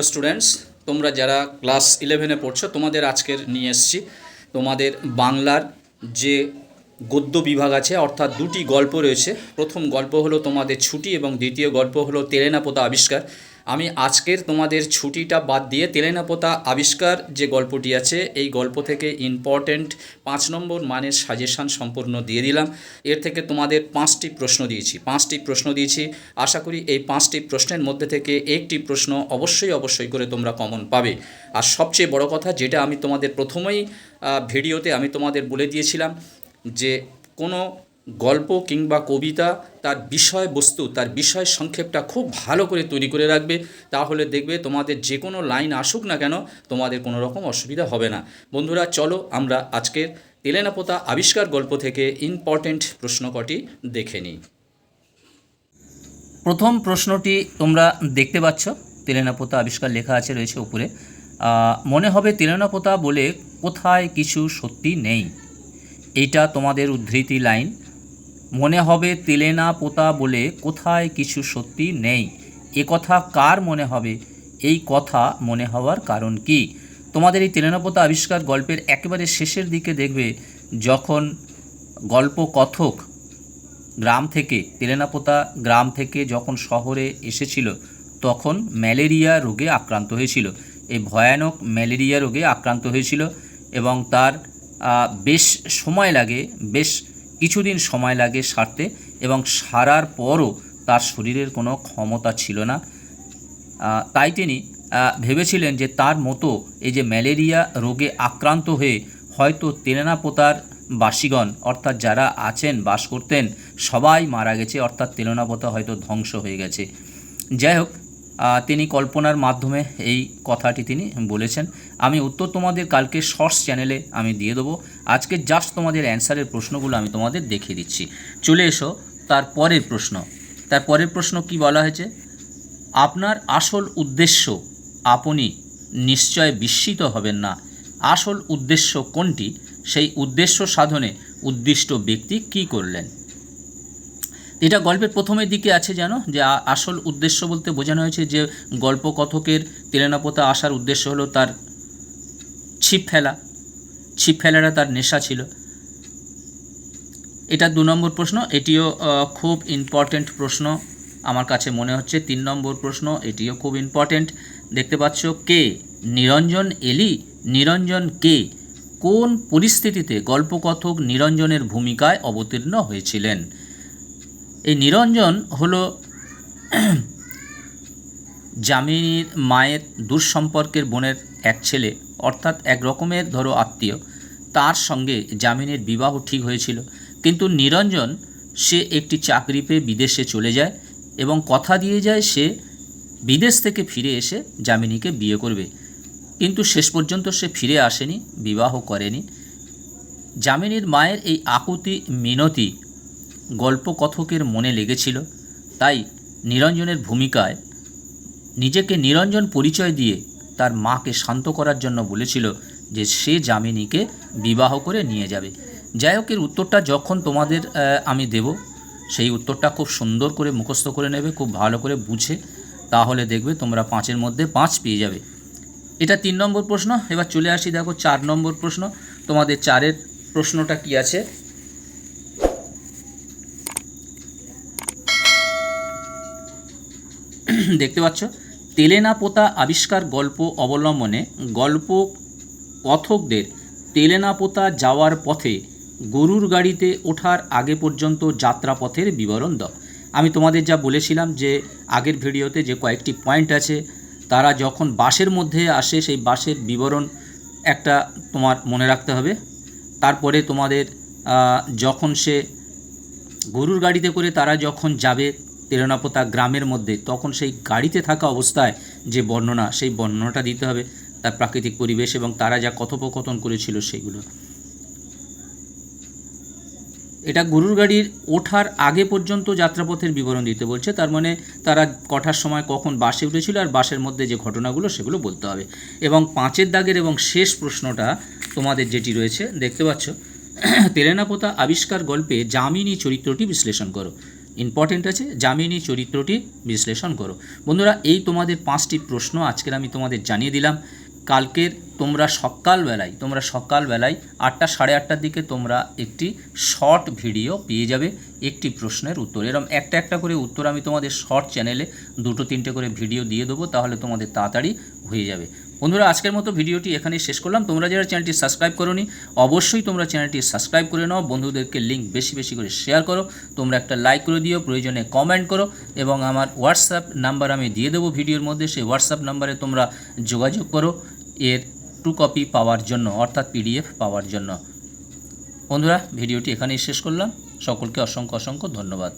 Hello students তোমরা যারা class ইলেভেনে পড়ছো, তোমাদের আজকের নিয়ে এসছি। তোমাদের বাংলার যে গদ্য বিভাগ আছে, অর্থাৎ দুটি গল্প রয়েছে। প্রথম গল্প হলো তোমাদের ছুটি এবং দ্বিতীয় গল্প হলো তেলেনাপোতা আবিষ্কার। আমি আজকের তোমাদের ছুটিটা বাদ দিয়ে তেলেনাপোতা আবিষ্কার যে গল্পটি আছে, এই গল্প থেকে ইম্পর্ট্যান্ট পাঁচ নম্বর মানের সাজেশান সম্পূর্ণ দিয়ে দিলাম। এর থেকে তোমাদের পাঁচটি প্রশ্ন দিয়েছি। পাঁচটি প্রশ্ন দিয়েছি। আশা করি এই পাঁচটি প্রশ্নের মধ্যে থেকে একটি প্রশ্ন অবশ্যই অবশ্যই করে তোমরা কমন পাবে। আর সবচেয়ে বড় কথা যেটা আমি তোমাদের প্রথমেই ভিডিওতে আমি তোমাদের বলে দিয়েছিলাম যে কোনো গল্প কিংবা কবিতা, তার বিষয়বস্তু, তার বিষয় সংক্ষেপটা খুব ভালো করে তৈরি করে রাখবে। তাহলে দেখবে তোমাদের যে কোনো লাইন আসুক না কেন, তোমাদের কোনো রকম অসুবিধা হবে না। বন্ধুরা, চলো আমরা আজকের তেলেনাপোতা আবিষ্কার গল্প থেকে ইম্পর্টেন্ট প্রশ্ন কটি দেখে নিই। প্রথম প্রশ্নটি তোমরা দেখতে পাচ্ছ। তেলেনাপোতা আবিষ্কার লেখা আছে রয়েছে উপরে। মনে হবে তেলেনাপোতা বলে কোথায় কিছু সত্যি নেই। এইটা তোমাদের উদ্ধৃতি লাইন। মনে হবে তেলেনা পোতা বলে কোথায় কিছু সত্যি নেই। এ কথা কার মনে হবে? এই কথা মনে হওয়ার কারণ কি? তোমাদের এই তেলেনাপোতা আবিষ্কার গল্পের একেবারে শেষের দিকে দেখবে যখন গল্প কথক গ্রাম থেকে, তেলেনাপোতা গ্রাম থেকে যখন শহরে এসেছিল, তখন ম্যালেরিয়া রোগে আক্রান্ত হয়েছিল। এই ভয়ানক ম্যালেরিয়া রোগে আক্রান্ত হয়েছিল এবং তার বেশ সময় লাগে, বেশ কিছুদিন সময় লাগে সারতে এবং সারার পরও তার শরীরের কোনো ক্ষমতা ছিল না। তাই তিনি ভেবেছিলেন যে তার মতো এই যে ম্যালেরিয়া রোগে আক্রান্ত হয়ে হয়তো তেলেনাপোতার বাসীগণ, অর্থাৎ যারা আছেন, বাস করতেন, সবাই মারা গেছে, অর্থাৎ তেলেনাপোতা হয়তো ধ্বংস হয়ে গেছে। যাই হোক তিনি কল্পনার মাধ্যমে এই কথাটি তিনি বলেছেন। আমি উত্তর তোমাদের কালকে শর্টস চ্যানেলে আমি দিয়ে দেবো। আজকে জাস্ট তোমাদের অ্যান্সারের প্রশ্নগুলো আমি তোমাদের দেখিয়ে দিচ্ছি। চলে এসো, তার পরের প্রশ্ন। তার পরের প্রশ্ন কি বলা হয়েছে? আপনার আসল উদ্দেশ্য আপনি নিশ্চয় বিস্মিত হবেন না। আসল উদ্দেশ্য কোনটি? সেই উদ্দেশ্য সাধনে উদ্দিষ্ট ব্যক্তি কি করলেন? এটা গল্পের প্রথমের দিকে আছে জানো যে আসল উদ্দেশ্য বলতে বোঝানো হয়েছে যে গল্পকথকের তেলেনাপোতা আসার উদ্দেশ্য হলো তার ছিপ ফেলা। ছিপ ফেলাটা তার নেশা ছিল। এটা দু নম্বর প্রশ্ন, এটিও খুব ইম্পর্টেন্ট প্রশ্ন আমার কাছে মনে হচ্ছে। তিন নম্বর প্রশ্ন, এটিও খুব ইম্পর্ট্যান্ট দেখতে পাচ্ছ কে? নিরঞ্জন এলি? নিরঞ্জন কে? কোন পরিস্থিতিতে গল্পকথক নিরঞ্জনের ভূমিকায় অবতীর্ণ হয়েছিলেন? এই নিরঞ্জন হলো যামিনীর মায়ের দুঃসম্পর্কের বোনের এক ছেলে, অর্থাৎ এক রকমের ধরো আত্মীয়। তার সঙ্গে যামিনীর বিবাহ ঠিক হয়েছিল। কিন্তু নিরঞ্জন, সে একটি চাকরি পেয়ে বিদেশে চলে যায় এবং কথা দিয়ে যায় সে বিদেশ থেকে ফিরে এসে যামিনীকে বিয়ে করবে। কিন্তু শেষ পর্যন্ত সে ফিরে আসেনি, বিবাহ করেনি। যামিনীর মায়ের এই আকুতি মিনতি গল্পকথকের মনে লেগেছিল, তাই নিরঞ্জনের ভূমিকায় নিজেকে নিরঞ্জন পরিচয় দিয়ে তার মাকে শান্ত করার জন্য বলেছিল যে সে যামিনীকে বিবাহ করে নিয়ে যাবে। যাই হোক, এর উত্তরটা যখন তোমাদের আমি দেব, সেই উত্তরটা খুব সুন্দর করে মুখস্থ করে নেবে, খুব ভালো করে বুঝে, তাহলে দেখবে তোমরা পাঁচের মধ্যে পাঁচ পেয়ে যাবে। এটা তিন নম্বর প্রশ্ন, এবার চলে আসি দেখো চার নম্বর প্রশ্ন, তোমাদের চারের প্রশ্নটা কি আছে? দেখতে পাচ্ছ তেলেনা পোতা আবিষ্কার গল্প অবলম্বনে গল্প কথকদের তেলেনা পোতা যাওয়ার পথে গরুর গাড়িতে ওঠার আগে পর্যন্ত যাত্রাপথের বিবরণ দাও। আমি তোমাদের যা বলেছিলাম যে আগের ভিডিওতে যে কয়েকটি পয়েন্ট আছে, তারা যখন বাসের মধ্যে আসে, সেই বাসের বিবরণ একটা তোমার মনে রাখতে হবে। তারপরে তোমাদের যখন সে গরুর গাড়িতে করে তারা যখন যাবে তেরনাপোতা গ্রামের মধ্যে তখন সেই গাড়িতে থাকা অবস্থায় যে বর্ণনা, সেই বর্ণনাটা দিতে হবে তার প্রাকৃতিক পরিবেশ এবং তারা যা কথোপকথন করেছিল সেগুলো। এটা গরুর গাড়ির ওঠার আগে পর্যন্ত যাত্রাপথের বিবরণ দিতে বলছে, তার মানে তারা কঠার সময় কখন বাসে উঠেছিল আর বাসের মধ্যে যে ঘটনাগুলো সেগুলো বলতে হবে। এবং পাঁচের দাগের এবং শেষ প্রশ্নটা তোমাদের যেটি রয়েছে, দেখতে পাচ্ছ? তেলেনাপোতা আবিষ্কার গল্পে যামিনী চরিত্রটি বিশ্লেষণ করো। ইম্পর্টেন্ট আছে, যামিনী চরিত্রটি বিশ্লেষণ করো। বন্ধুরা, এই তোমাদের পাঁচটি প্রশ্ন আজকের আমি তোমাদের জানিয়ে দিলাম। কালকের তোমরা সকালবেলায় তোমরা সকালবেলায় আটটা সাড়ে আটটার দিকে তোমরা একটি শর্ট ভিডিও পেয়ে যাবে, একটি প্রশ্নের উত্তর। এরকম একটা একটা করে উত্তর আমি তোমাদের শর্ট চ্যানেলে দুটো তিনটে করে ভিডিও দিয়ে দেবো, তাহলে তোমাদের তাড়াতাড়ি হয়ে যাবে। বন্ধুরা, আজকের মতো ভিডিওটি এখানেই শেষ করলাম। তোমরা যারা চ্যানেলটি সাবস্ক্রাইব করোনি, অবশ্যই তোমরা চ্যানেলটি সাবস্ক্রাইব করে নাও। বন্ধুদেরকে লিঙ্ক বেশি বেশি করে শেয়ার করো। তোমরা একটা লাইক করে দিও, প্রয়োজনে কমেন্ট করো এবং আমার হোয়াটসঅ্যাপ নাম্বার আমি দিয়ে দেবো ভিডিওর মধ্যে। সেই হোয়াটসঅ্যাপ নাম্বারে তোমরা যোগাযোগ করো এর টু কপি পাওয়ার জন্য, অর্থাৎ পিডিএফ পাওয়ার জন্য। বন্ধুরা, ভিডিওটি এখানেই শেষ করলাম। সকলকে অসংখ্য অসংখ্য ধন্যবাদ।